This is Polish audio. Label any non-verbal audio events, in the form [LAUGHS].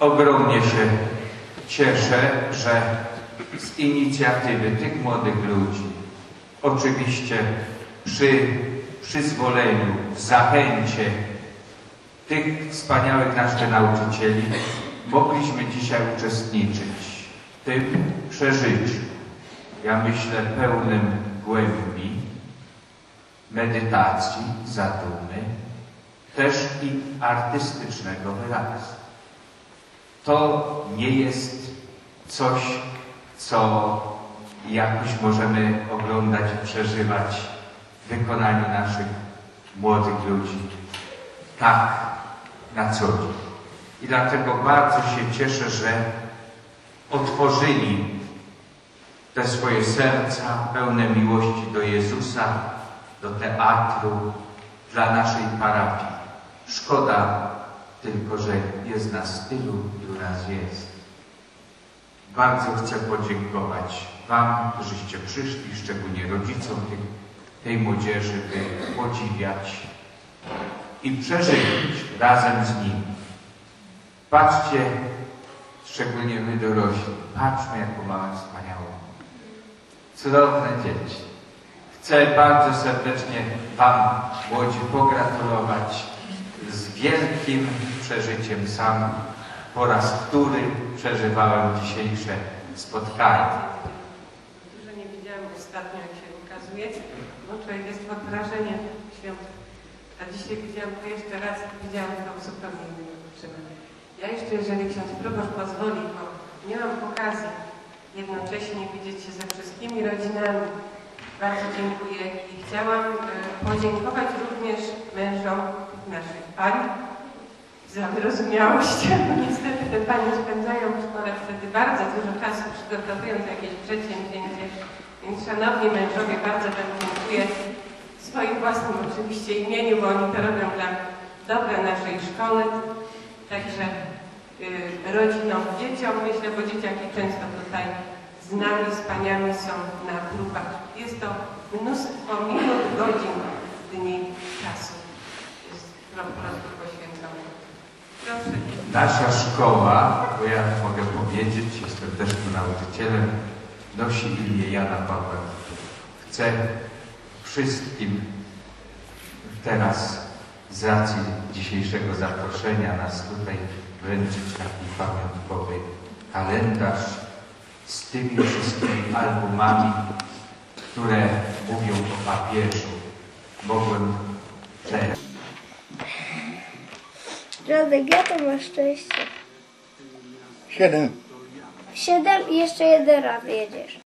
Ogromnie się cieszę, że z inicjatywy tych młodych ludzi, oczywiście przy przyzwoleniu, w zachęcie tych wspaniałych naszych nauczycieli, mogliśmy dzisiaj uczestniczyć w tym przeżyciu. Ja myślę pełnym głębi, medytacji, zadumy, też i artystycznego wyrazu. To nie jest coś, co jakoś możemy oglądać przeżywać w wykonaniu naszych młodych ludzi. Tak, na co dzień. I dlatego bardzo się cieszę, że otworzyli te swoje serca pełne miłości do Jezusa, do teatru, dla naszej parafii. Szkoda tylko, że jest nas tylu, ilu nas jest. Bardzo chcę podziękować Wam, którzyście przyszli, szczególnie rodzicom tych, tej młodzieży, by podziwiać i przeżyć razem z nimi. Patrzcie, szczególnie my dorośli, patrzmy, jaką mamy wspaniałą, cudowne dzieci. Chcę bardzo serdecznie Wam, młodzi, pogratulować wielkim przeżyciem sam po raz który przeżywałem dzisiejsze spotkanie. że nie widziałam ostatnio, jak się ukazuje, no człowiek jest pod wrażeniem świąt. A dzisiaj widziałam to jeszcze raz, widziałam to w zupełnie innym. Ja jeszcze, jeżeli ksiądz proboszcz pozwoli, bo nie mam okazji jednocześnie widzieć się ze wszystkimi rodzinami. Bardzo dziękuję i chciałam e, podziękować również mężom naszych pań za wyrozumiałość. [LAUGHS] Niestety te panie spędzają szkole wtedy bardzo dużo czasu przygotowując jakieś przedsięwzięcie. Więc szanowni mężowie, bardzo Wam dziękuję w swoim własnym oczywiście imieniu, bo oni to robią dla dobra naszej szkoły. Także y, rodzinom, dzieciom, myślę, bo dzieciaki często tutaj z nami, z paniami są na grupach. Jest to mnóstwo minut, godzin, dni czasu. Jest po prostu poświęcone. Proszę. Nasza szkoła, bo ja mogę powiedzieć, jestem też tu nauczycielem, nosi imię Jana Pawła. Chcę wszystkim teraz z racji dzisiejszego zaproszenia nas tutaj wręczyć taki pamiątkowy kalendarz z tymi wszystkimi albumami, które mówią o papieżu. Mogłem też. Radek, ja to masz szczęście. Siedem. Siedem i jeszcze jeden raz jedziesz.